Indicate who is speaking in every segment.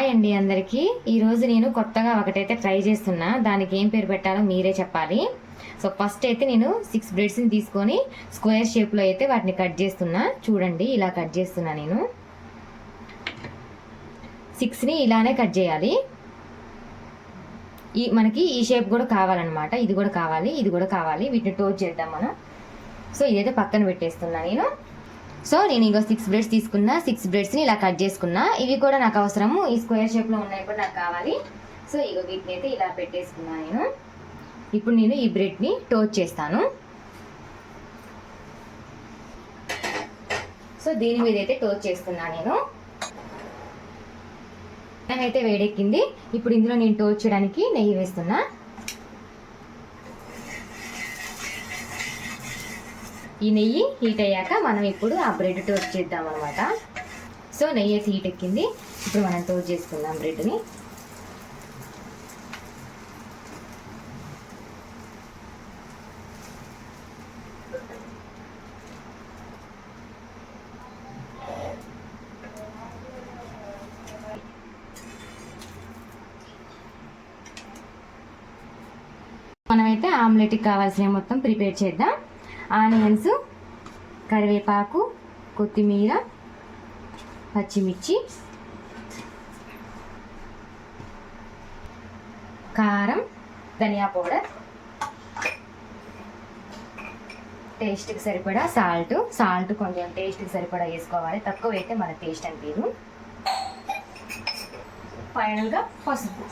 Speaker 1: Hi అండి అందరికీ. ఈరోజు నేను కొత్తగా ఒకటైతే ట్రై చేస్తున్నా. దానికి ఏం పేరు పెట్టాలో మీరే చెప్పాలి. సో ఫస్ట్ అయితే నేను సిక్స్ బ్రెడ్స్ని తీసుకొని స్క్వేర్ షేప్లో అయితే వాటిని కట్ చేస్తున్నా. చూడండి ఇలా కట్ చేస్తున్నా నేను. సిక్స్ని ఇలానే కట్ చేయాలి. ఈ మనకి ఈ షేప్ కూడా కావాలన్నమాట. ఇది కూడా కావాలి ఇది కూడా కావాలి. వీటిని టోచ్ చేద్దాం మనం. సో ఇదైతే పక్కన పెట్టేస్తున్నా నేను. సో నేను ఇంకో సిక్స్ బ్రెడ్స్ తీసుకున్నా సిక్స్ బ్రెడ్స్ని ఇలా కట్ చేసుకున్నా. ఇవి కూడా నాకు అవసరము. ఈ స్క్వేర్ షేప్లో ఉన్నాయి కూడా నాకు కావాలి. సో ఇగో వీటిని అయితే ఇలా పెట్టేసుకున్నాను నేను. ఇప్పుడు నేను ఈ బ్రెడ్ని టోచ్ చేస్తాను. సో దీని మీద అయితే టోచ్ చేస్తున్నాను నేను. అయితే వేడెక్కింది. ఇప్పుడు ఇందులో నేను టోచ్ చేయడానికి నెయ్యి వేస్తున్నా. ఈ నెయ్యి హీట్ అయ్యాక మనం ఇప్పుడు ఆ బ్రెడ్ టోస్ట్ చేద్దాం అనమాట సో నెయ్యి వేసి హీట్ ఎక్కింది. ఇప్పుడు మనం టోస్ట్ చేసుకుందాం బ్రెడ్ని మనమైతే ఆమ్లెట్కి కావాల్సిన మొత్తం ప్రిపేర్ చేద్దాం. ఆనియన్స్ కరివేపాకు కొత్తిమీర పచ్చిమిర్చి కారం ధనియా పౌడర్. టేస్ట్కి సరిపడా సాల్ట్. సాల్ట్ కొంచెం టేస్ట్కి సరిపడా వేసుకోవాలి. తక్కువ అయితే మన టేస్ట్ అనిపించదు ఫైనల్గా పసుపు.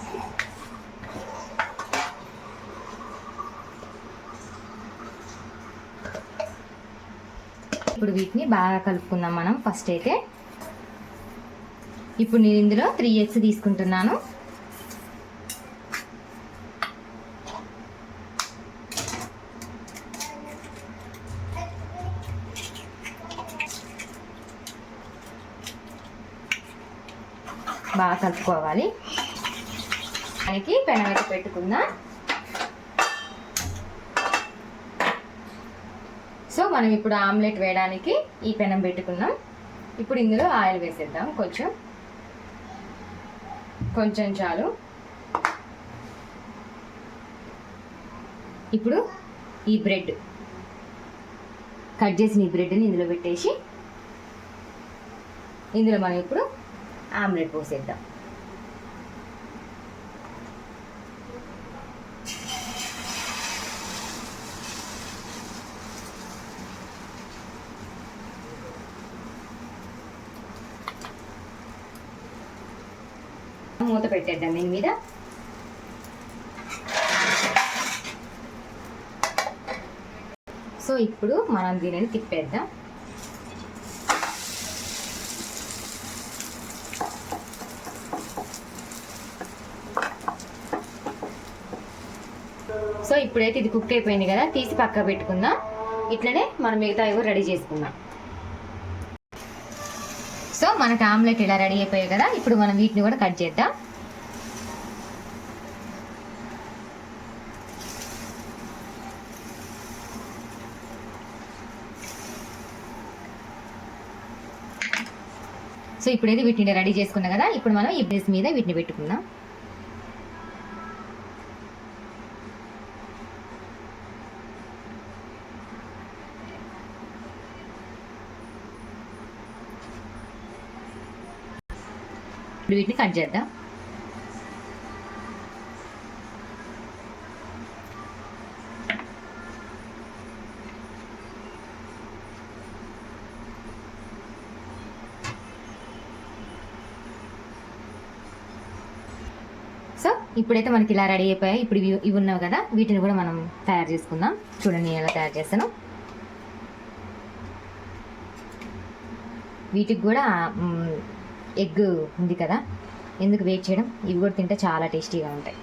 Speaker 1: ఇప్పుడు వీటిని బాగా కలుపుకుందాం మనం. ఫస్ట్ అయితే ఇప్పుడు నేను ఇందులో త్రీ ఎగ్స్ తీసుకుంటున్నాను. బాగా కలుపుకోవాలి. మనకి పెనం అయితే పెట్టుకుందాం. సో మనం ఇప్పుడు ఆమ్లెట్ వేయడానికి ఈ పెనం పెట్టుకున్నాం. ఇప్పుడు ఇందులో ఆయిల్ వేసేద్దాం కొంచెం. కొంచెం చాలు. ఇప్పుడు ఈ బ్రెడ్. కట్ చేసిన ఈ బ్రెడ్ని ఇందులో పెట్టేసి ఇందులో మనం ఇప్పుడు ఆమ్లెట్ పోసేద్దాం. మూత పెట్టేద్దాం దీని మీద. సో ఇప్పుడు మనం దీనిని తిప్పేద్దాం. సో ఇప్పుడైతే ఇది కుక్ అయిపోయింది కదా తీసి పక్క పెట్టుకుందాం. ఇట్లనే మనం మిగతా కూడా రెడీ చేసుకుందాం. మనకి ఆమ్లెట్ ఇలా రెడీ అయిపోయాయి కదా ఇప్పుడు మనం వీటిని కూడా కట్ చేద్దాం. సో ఇప్పుడైతే వీటిని రెడీ చేసుకున్నా కదా ఇప్పుడు మనం ఈ బ్రెస్ మీద వీటిని పెట్టుకుందాం. వీటిని కట్ చేద్దాం. సో ఇప్పుడైతే మనకి ఇలా రెడీ అయిపోయాయి. ఇప్పుడు ఇవి ఉన్నావు కదా వీటిని కూడా మనం తయారు చేసుకుందాం. చూడండి ఎలా తయారు చేస్తాను. వీటికి కూడా ఎగ్ ఉంది కదా? ఎందుకు వెయిట్ చేయడం? ఇవి కూడా తింటే చాలా టేస్టీగా ఉంటాయి.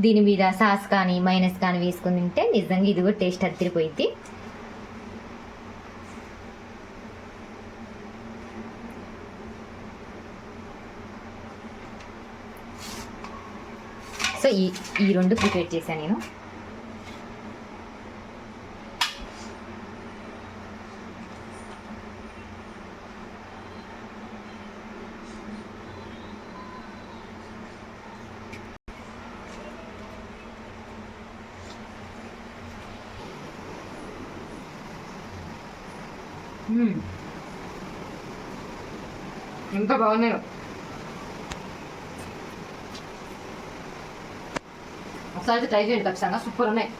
Speaker 1: దీని మీద సాస్ కానీ మైనస్ కానీ వేసుకుని తింటే నిజంగా ఇది కూడా టేస్ట్ అదిరిపోయింది సో ఈ ఈ రెండు ప్రిపేర్ చేశాను నేను. ఎంత బాగున్నాయో. ఒకసారి అయితే ట్రై చేయండి ఖచ్చితంగా. సూపర్ ఉన్నాయి.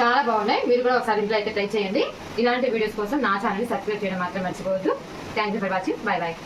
Speaker 1: చాలా బాగున్నాయి. మీరు కూడా ఒకసారి ఇంట్లో అయితే ట్రై చేయండి. ఇలాంటి వీడియోస్ కోసం నా ఛానల్ సబ్స్క్రైబ్ చేయడం మాత్రం మర్చిపోవద్దు. Thank you for watching bye bye